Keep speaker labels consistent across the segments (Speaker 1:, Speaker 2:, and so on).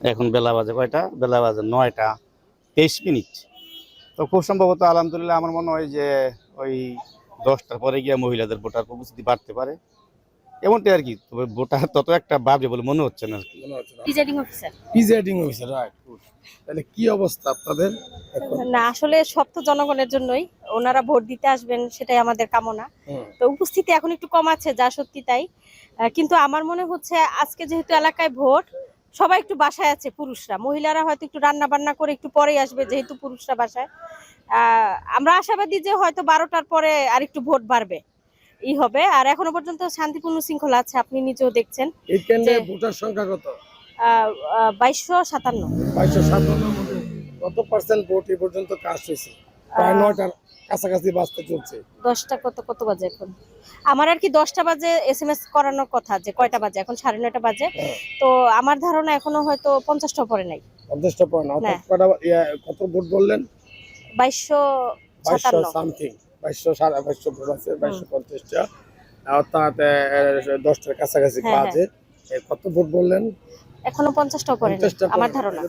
Speaker 1: এখন বেলা বাজে কয়টা? বেলা বাজে নয়টা তেইশ মিনিট। তো খুব সম্ভবত আলহামদুলিল্লাহ আমার মনে হয় যে ওই দশটার পরে গিয়ে মহিলাদের ভোটার উপস্থিতি বাড়তে পারে। এমনটাই আর কি তবে ভোটার তত একটা বাড়বে বলে মনে হচ্ছে না আর কি।
Speaker 2: Presiding officer
Speaker 3: presiding officer right তাহলে কি অবস্থা আপনাদের
Speaker 2: না আসলে সব তো জনগণের জন্যই। ওনারা ভোট দিতে আসবেন সেটাই আমাদের কামনা। তো উপস্থিতি এখন একটু কম আছে যা সত্যি তাই। আহ, কিন্তু আমার মনে হচ্ছে আজকে যেহেতু এলাকায় ভোট সবাই একটু বাসায় আছে পুরুষরা। মহিলারা হয়তো একটু রান্না বান্না করে একটু পরেই আসবে যেহেতু পুরুষরা বাসায়। আমরা আশাবাদী যে হয়তো বারোটার পরে আর একটু ভোট বাড়বে। ই হবে। আর এখনও পর্যন্ত শান্তিপূর্ণ শৃঙ্খলা আছে আপনি নিজেও দেখছেন
Speaker 3: এই কেন্দ্রে ভোটার সংখ্যা কত?
Speaker 2: বাইশশো সাতান্ন।
Speaker 3: বাইশশো সাতান্ন। কত পার্সেন্ট ভোট এই পর্যন্ত কাজ হয়েছে? প্রায়
Speaker 2: আহ,
Speaker 3: নয়টার কাছাকাছি বাঁচতে চলছে।
Speaker 2: দশটা কত কত বাজে এখন? আমার আর কি দশটা বাজে এস এম এস করানোর কথা যে কয়টা বাজে? এখন সাড়ে নয়টা বাজে।
Speaker 3: হ্যাঁ।
Speaker 2: তো আমার ধারণা এখনও হয়তো পঞ্চাশটা পরে নাই।
Speaker 3: পঞ্চাশটা পয়েন্ট
Speaker 2: না।
Speaker 3: কটা কত ভোট বললেন?
Speaker 2: বাইশশো
Speaker 3: বাইশশো সামথিং বাইশশো সাড়ে বাইশশো ভোট আছে বাইশশো পঞ্চাশটা। অর্থাৎ দশটার কাছাকাছি
Speaker 2: হ্যাঁ,
Speaker 3: বাজে। কত ভোট বললেন?
Speaker 2: এখনও পঞ্চাশটা পরে আমার ধারণা।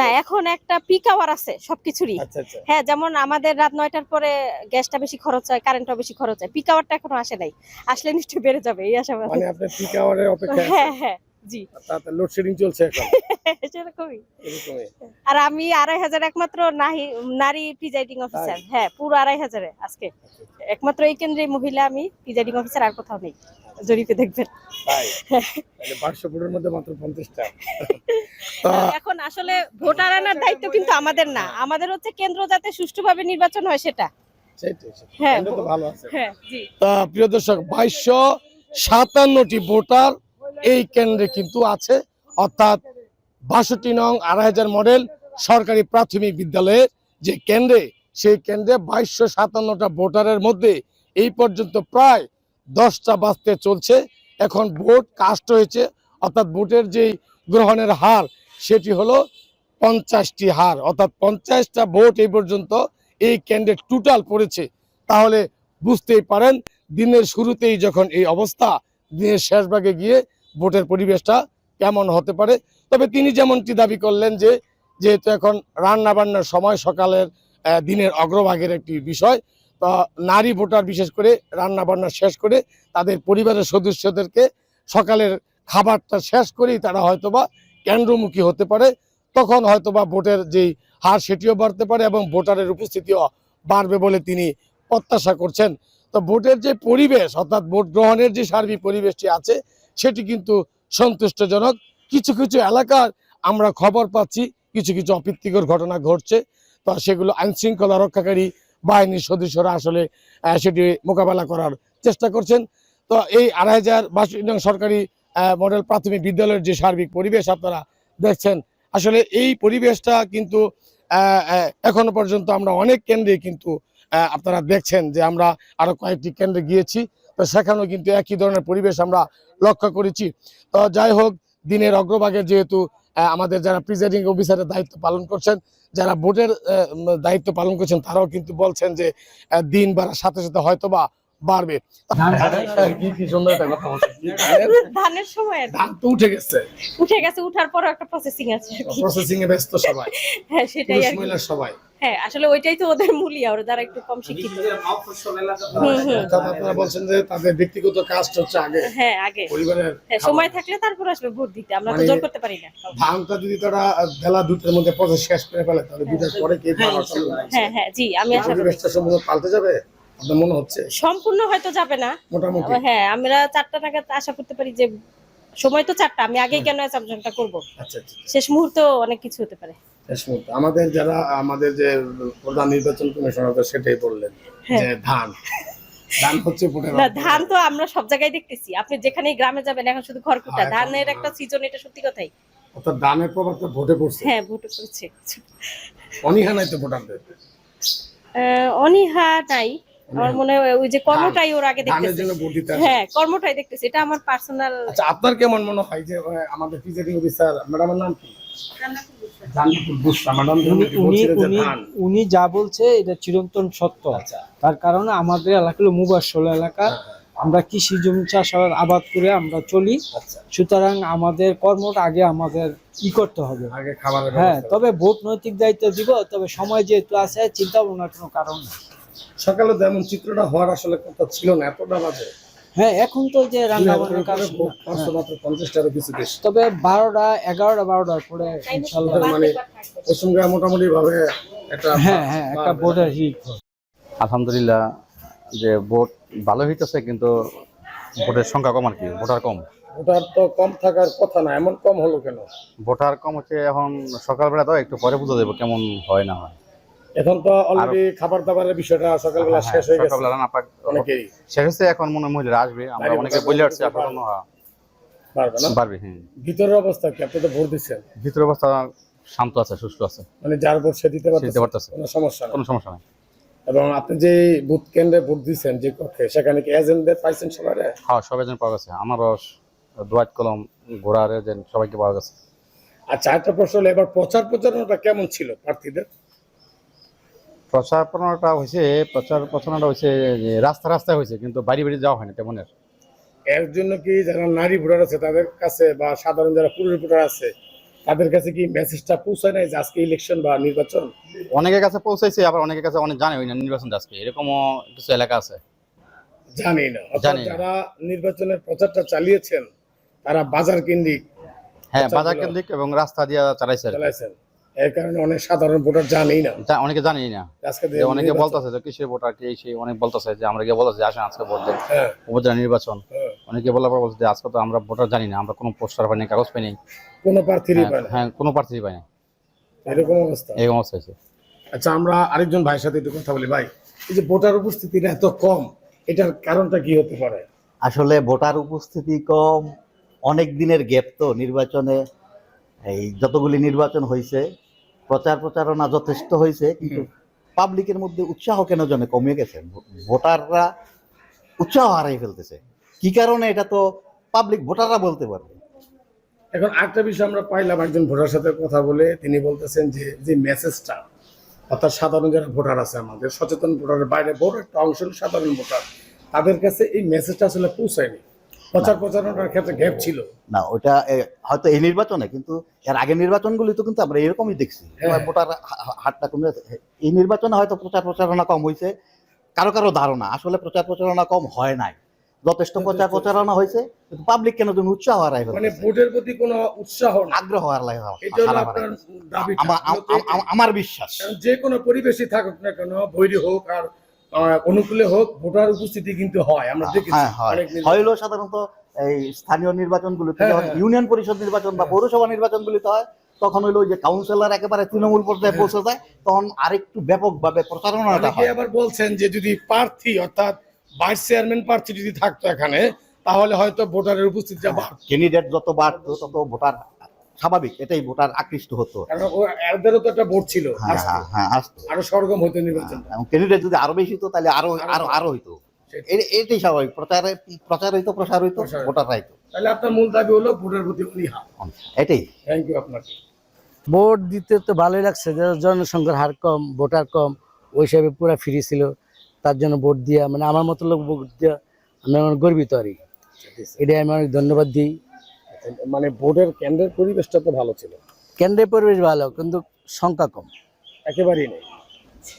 Speaker 2: না এখন একটা পিক আওয়ার আছে সবকিছুরই।
Speaker 3: আচ্ছা আচ্ছা।
Speaker 2: হ্যাঁ যেমন আমাদের রাত নয়টার পরে গ্যাসটা বেশি খরচ হয় কারেন্টটা বেশি খরচ হয়। পিক আওয়ারটা এখনও আসে নাই। আসলে নিশ্চয়ই বেড়ে যাবে এই
Speaker 3: মানে পিক আওয়ারের
Speaker 2: হ্যাঁ হ্যাঁ জি।
Speaker 3: লোডশেডিং চলছে এখন?
Speaker 2: সেরকমই। আর আমি আড়াই হাজার একমাত্র নাহি নারী প্রিজাইডিং অফিসার হ্যাঁ পুরো আড়াই হাজারে আজকে। একমাত্র এই কেন্দ্রে মহিলা আমি প্রিজাইডিং অফিসার আর কোথাও নেই। জরিপে দেখবেন। এখন আসলে ভোটার আনার দায়িত্ব কিন্তু আমাদের না। আমাদের হচ্ছে কেন্দ্র যাতে সুষ্ঠুভাবে নির্বাচন হয় সেটা। হ্যাঁ। হ্যাঁ
Speaker 3: তা প্রিয় দর্শক বাইশশো সাতান্নটি ভোটার এই কেন্দ্রে কিন্তু আছে। অর্থাৎ বাষট্টি নং আড়াই হাজার মডেল সরকারি প্রাথমিক বিদ্যালয়ের যে কেন্দ্রে সেই কেন্দ্রে বাইশশো সাতান্নটা ভোটারের মধ্যে এই পর্যন্ত প্রায় দশটা বাজতে চলছে। এখন ভোট কাস্ট হয়েছে। অর্থাৎ ভোটের যেই গ্রহণের হার, সেটি হলো পঞ্চাশটি হার। অর্থাৎ পঞ্চাশটা ভোট এই পর্যন্ত এই কেন্দ্রে টোটাল পড়েছে তাহলে বুঝতেই পারেন, দিনের শুরুতেই যখন এই অবস্থা, দিনের শেষ ভাগে গিয়ে ভোটের পরিবেশটা কেমন হতে পারে। তবে তিনি যেমনটি দাবি করলেন যে, যেহেতু এখন রান্না বান্নার সময় সকালের দিনের অগ্রভাগের একটি বিষয় নারী ভোটার বিশেষ করে রান্না বান্না শেষ করে তাদের পরিবারের সদস্যদেরকে সকালের খাবারটা শেষ করেই তারা হয়তোবা কেন্দ্রমুখী হতে পারে। তখন হয়তোবা ভোটের যেই হার সেটিও বাড়তে পারে এবং ভোটারের উপস্থিতিও বাড়বে বলে তিনি প্রত্যাশা করছেন। তো ভোটের যে পরিবেশ, অর্থাৎ ভোট গ্রহণের যে সার্বিক পরিবেশটি আছে, সেটি কিন্তু সন্তুষ্টজনক। কিছু কিছু এলাকার আমরা খবর পাচ্ছি, কিছু কিছু অপ্রীতিকর ঘটনা ঘটছে। তো সেগুলো আইনশৃঙ্খলা রক্ষাকারী বাহিনীর সদস্যরা আসলে সেটি মোকাবেলা করার চেষ্টা করছেন। তো এই আড়াই হাজার বাষট্টি সরকারি মডেল প্রাথমিক বিদ্যালয়ের যে সার্বিক পরিবেশ আপনারা দেখছেন, আসলে এই পরিবেশটা কিন্তু এখনও পর্যন্ত আমরা অনেক কেন্দ্রে কিন্তু আপনারা দেখছেন যে আমরা আরও কয়েকটি কেন্দ্রে গিয়েছি। তো সেখানেও কিন্তু একই ধরনের পরিবেশ আমরা লক্ষ্য করেছি। তো যাই হোক, দিনের অগ্রভাগে যেহেতু আমাদের যারা প্রিজাইডিং অফিসারের দায়িত্ব পালন করছেন যারা ভোটের আহ, দায়িত্ব পালন করছেন তারাও কিন্তু বলছেন যে দিন বাড়ার সাথে সাথে হয়তো বা বাড়বে।
Speaker 2: ধানের সময়
Speaker 3: ধান তো উঠে গেছে।
Speaker 2: উঠে গেছে উঠার পর একটা প্রসেসিং আছে
Speaker 3: প্রসেসিং এ ব্যস্ত সবাই।
Speaker 2: হ্যাঁ সেটাই
Speaker 3: মহিলা সবাই।
Speaker 2: হ্যাঁ আসলে ওইটাই তো ওদের মূলিয়া ওরা যারা একটু কম শিক্ষিত।
Speaker 3: আপনারা বলছেন যে তাদের ব্যক্তিগত কাজটা হচ্ছে আগে
Speaker 2: হ্যাঁ আগে।
Speaker 3: পরিবারের
Speaker 2: হ্যাঁ সময় থাকলে তারপর আসবে ভোট দিতে আমরা তো
Speaker 3: মানে-
Speaker 2: জোর করতে পারি না।
Speaker 3: ধানটা যদি তারা বেলা দুটোর মধ্যে প্রসেস শেষ করে ফেলে তাহলে দুটার পরে কি
Speaker 2: হ্যাঁ হ্যাঁ জি আমি আশা করি।
Speaker 3: সম্পূর্ণ পাল্টে যাবে? আপনার মনে হচ্ছে?
Speaker 2: সম্পূর্ণ হয়তো যাবে না।
Speaker 3: মোটামুটি।
Speaker 2: হ্যাঁ আমরা চারটা নাগাদ আশা করতে পারি যে সময় তো চারটা আমি আগেই কেন অ্যাসাম্পশনটা করব?
Speaker 3: আচ্ছা আচ্ছা।
Speaker 2: শেষ মুহূর্ত অনেক কিছু হতে পারে।
Speaker 3: শেষ মুহূর্তে। আমাদের যারা আমাদের যে প্রধান নির্বাচন কমিশনার সেটাই বললেন যে ধান। ধান হচ্ছে
Speaker 2: না ধান তো আমরা সব জায়গায় দেখতেছি। আপনি যেখানে গ্রামে যাবেন এখন শুধু খড়কুটা
Speaker 3: হ্যাঁ,
Speaker 2: ধানের একটা সিজন এটা সত্যি কথাই?
Speaker 3: অর্থাৎ ধানের প্রভাবটা ভোটে পড়ছে।
Speaker 2: হ্যাঁ ভোটে পড়ছে।
Speaker 3: অনীহা নাই তো ভোটারদের?
Speaker 2: অনীহা নাই। আমার মনে হয় ওই যে কর্মটাই ওর আগে দেখতেছে। হ্যাঁ কর্মটাই দেখতেছে। এটা আমার পার্সোনাল
Speaker 3: আচ্ছা আপনার কেমন মনে হয় যে আমাদের প্রিজাইডিং অফিসার ম্যাডামের নাম কি?
Speaker 4: উনি
Speaker 3: যে
Speaker 4: উনি
Speaker 3: ধান।
Speaker 4: উনি যা বলছে এটা চিরন্তন সত্য।
Speaker 3: আচ্ছা।
Speaker 4: তার কারণে আমাদের এলাকা হলো মুবাসল এলাকা আমরা কৃষি জমি চাষাবাদ আবাদ করে আমরা চলি।
Speaker 3: আচ্ছা।
Speaker 4: সুতরাং আমাদের কর্মটা আগে আমাদের ই করতে হবে।
Speaker 3: আগে
Speaker 4: হ্যাঁ তবে ভোট নৈতিক দায়িত্ব দিব তবে সময় যেহেতু আছে চিন্তা ভাবনার কোনো কারণ নেই।
Speaker 3: সকালে তো এমন চিত্রটা হওয়ার আসলে কথা ছিল না এতটা বাজে।
Speaker 4: হ্যাঁ এখন তো যে রান্না বান্নার কাজ
Speaker 3: পাঁচশো মাত্র পঞ্চাশটারও কিছু বেশি।
Speaker 4: তবে বারোটা এগারোটা বারোটার পরে ইনশাল্লাহ।
Speaker 3: মানে পশ্চিমবঙ্গে মোটামুটি ভাবে একটা
Speaker 4: হ্যাঁ হ্যাঁ একটা ভোটের ই
Speaker 1: আলহামদুলিল্লাহ যে ভোট ভালো হইতেছে কিন্তু ভোটের সংখ্যা কম আর কি ভোটার কম।
Speaker 3: ভোটার তো কম থাকার কথা না এমন কম হলো কেন?
Speaker 1: ভোটার কম হচ্ছে এখন সকালবেলা তো একটু পরে বুঝে দেবো কেমন হয় না হয়।
Speaker 3: এখন তো অলরেডি খাবার দাবারের বিষয়টা সকালবেলা শেষ হয়ে গেছে।
Speaker 1: সকালবেলা রান্না পাক
Speaker 3: অনেকেই
Speaker 1: শেষ হচ্ছে এখন মনে হয় মহিলারা আসবে। আমরা অনেকে বলে আসছি হ্যাঁ,
Speaker 3: পারবে না?
Speaker 1: পারবে হ্যাঁ।
Speaker 3: ভিতরের অবস্থা কি? আপনি তো ভোট দিচ্ছেন।
Speaker 1: ভিতরে অবস্থা শান্ত আছে সুস্থ আছে।
Speaker 3: মানে যার ভোট সে দিতে
Speaker 1: সে দিতে
Speaker 3: পারতেছে।
Speaker 1: পারতেছে
Speaker 3: কোনো সমস্যা
Speaker 1: কোনো সমস্যা নেই।
Speaker 3: এবং আপনি যে বুথ কেন্দ্রে ভোট দিচ্ছেন যে কক্ষে সেখানে কি এজেন্টদের পাইছেন সবাই?
Speaker 1: হ্যাঁ সবাই যেন পাওয়া গেছে। আমারও দোয়াত কলম ঘোড়ার যেন সবাইকে পাওয়া গেছে।
Speaker 3: আচ্ছা একটা প্রশ্ন হলো এবার প্রচার প্রচারণাটা কেমন ছিল প্রার্থীদের?
Speaker 1: প্রচার প্রচারণাটা হয়েছে প্রচার প্রচারণাটা হয়েছে রাস্তা রাস্তায় হয়েছে কিন্তু বাড়ি বাড়ি যাওয়া হয়নি তেমনের
Speaker 3: এর জন্য কি যারা নারী ভোটার আছে তাদের কাছে বা সাধারণ যারা পুরুষ ভোটার আছে তাদের কাছে কি মেসেজটা পৌঁছায় নাই যে আজকে ইলেকশন বা নির্বাচন?
Speaker 1: অনেকের কাছে পৌঁছাইছে আবার অনেকের কাছে অনেক জানে না নির্বাচন আজকে। এরকমও কিছু এলাকা আছে।
Speaker 3: জানি না। যারা নির্বাচনের প্রচারটা চালিয়েছেন তারা বাজার কেন্দ্রিক
Speaker 1: হ্যাঁ বাজার কেন্দ্রিক এবং রাস্তা দিয়ে চালাইছে
Speaker 3: চালাইছেন। এর কারণে অনেক সাধারণ ভোটার জানেই না।
Speaker 1: অনেকে জানি না।
Speaker 3: আজকে
Speaker 1: অনেকে বলতেছে যে কিসের ভোটার কি সেই অনেক বলতেছে যে আমরা গিয়ে বলতেছে আসেন আজকে ভোট দেন।
Speaker 3: হ্যাঁ।
Speaker 1: উপজেলা নির্বাচন।
Speaker 3: হ্যাঁ।
Speaker 1: অনেকে বলার পর বলছে যে আজকে তো আমরা ভোটার জানি না আমরা কোনো পোস্টার পাইনি কাগজ পাইনি।
Speaker 3: কোনো প্রার্থীরই পায় না
Speaker 1: হ্যাঁ কোনো প্রার্থী পাইনি।
Speaker 3: এরকম অবস্থা।
Speaker 1: এরকম অবস্থা হয়েছে।
Speaker 3: আচ্ছা আমরা আরেকজন ভাইয়ের সাথে একটু কথা বলি। ভাই এই যে ভোটার উপস্থিতিটা এত কম এটার কারণটা কি হতে পারে?
Speaker 5: আসলে ভোটার উপস্থিতি কম অনেক দিনের গ্যাপ তো নির্বাচনে। এই যতগুলি নির্বাচন হয়েছে প্রচার প্রচারণা যথেষ্ট হয়েছে কিন্তু পাবলিকের মধ্যে উৎসাহ কেন জন্য কমে গেছে? ভোটাররা উৎসাহ হারাই ফেলতেছে। কি কারণে? এটা তো পাবলিক ভোটাররা বলতে পারবে।
Speaker 3: এখন আরেকটা বিষয় আমরা পাইলাম একজন ভোটার সাথে কথা বলে তিনি বলতেছেন যে যে মেসেজটা অর্থাৎ সাধারণ যারা ভোটার আছে আমাদের সচেতন ভোটারের বাইরে বড় একটা অংশ সাধারণ ভোটার। তাদের কাছে এই মেসেজটা আসলে পৌঁছায়নি। প্রচার প্রচারণার ক্ষেত্রে গ্যাপ ছিল।
Speaker 5: না ওটা হয়তো এই নির্বাচনে কিন্তু এর আগের নির্বাচনগুলি তো কিন্তু আমরা এরকমই দেখছি।
Speaker 3: হ্যাঁ।
Speaker 5: ভোটার হারটা কমে এই নির্বাচনে হয়তো প্রচার প্রচারণা কম হয়েছে কারও কারও ধারণা আসলে প্রচার প্রচারণা কম হয় নাই। যথেষ্ট প্রচার প্রচারণা হয়েছে কিন্তু পাবলিক কেন যেন উৎসাহ হারাই
Speaker 3: মানে ভোটের প্রতি কোনো উৎসাহ
Speaker 5: আগ্রহ হারাই আমার বিশ্বাস।
Speaker 3: যে কোনো পরিবেশই থাকুক না কেন বৈরী হোক আর অনুকূলে হোক ভোটার উপস্থিতি কিন্তু হয় আমরা দেখেছি।
Speaker 5: হ্যাঁ হয়।
Speaker 3: অনেক নির্বাচনে।
Speaker 5: হইল সাধারণত এই স্থানীয় নির্বাচনগুলিতে
Speaker 3: হ্যাঁ,
Speaker 5: যখন
Speaker 3: হ্যাঁ।
Speaker 5: ইউনিয়ন পরিষদ নির্বাচন বা পৌরসভা নির্বাচনগুলিতে হয় তখন হইল যে কাউন্সিলর একেবারে তৃণমূল পর্যায়ে পৌঁছে যায় তখন আরেকটু ব্যাপকভাবে প্রচারণাটা হয়।
Speaker 3: আবার বলছেন যে যদি প্রার্থী অর্থাৎ ভাইস চেয়ারম্যান প্রার্থী যদি থাকতো এখানে তাহলে হয়তো ভোটারের উপস্থিতিটা বাড়তো।
Speaker 5: ক্যান্ডিডেট যত বাড়তো তত ভোটার স্বাভাবিক এটাই ভোটার আকৃষ্ট হতো।
Speaker 3: এদেরও তো একটা ভোট ছিল
Speaker 5: হ্যাঁ। হ্যাঁ হ্যাঁ
Speaker 3: আরও সরগম হতো নির্বাচন।
Speaker 5: এবং ক্যান্ডিডেট যদি আরও বেশি হতো তাহলে আরও আরও আরও হইতো। এটাই স্বাভাবিক প্রচারে প্রচার হইতো প্রসার হইতো ভোটার হইতো।
Speaker 3: তাহলে আপনার মূল দাবি হলো ভোটের প্রতি
Speaker 5: এটাই।
Speaker 3: থ্যাংক ইউ আপনাকে।
Speaker 4: ভোট দিতে তো ভালোই লাগছে যে জনসংখ্যার হার কম ভোটার কম ওই হিসাবে পুরা ফ্রি ছিল তার জন্য ভোট দিয়া মানে আমার মতো লোক ভোট দিয়া আমি আমার গর্বিত আর কি। এটাই আমি অনেক ধন্যবাদ দিই।
Speaker 3: মানে ভোটের কেন্দ্রের পরিবেশটা তো ভালো ছিল।
Speaker 4: কেন্দ্রের পরিবেশ ভালো কিন্তু সংখ্যা কম।
Speaker 3: একেবারেই নেই।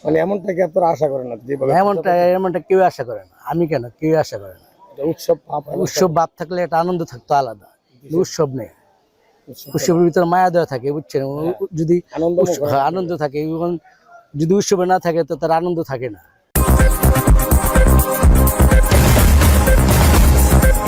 Speaker 3: মানে এমনটা কি আপনারা আশা করেন না?
Speaker 4: এমনটা এমনটা কেউ আশা করে না। আমি কেন? কেউ আশা করে না।
Speaker 3: উৎসব?
Speaker 4: উৎসব ভাব থাকলে একটা আনন্দ থাকতো আলাদা। উৎসব নেই। উৎসবের ভিতরে মায়া দেওয়া থাকে বুঝছেন? যদি হ্যাঁ, আনন্দ থাকে যদি উৎসবে না থাকে তো তার আনন্দ থাকে না।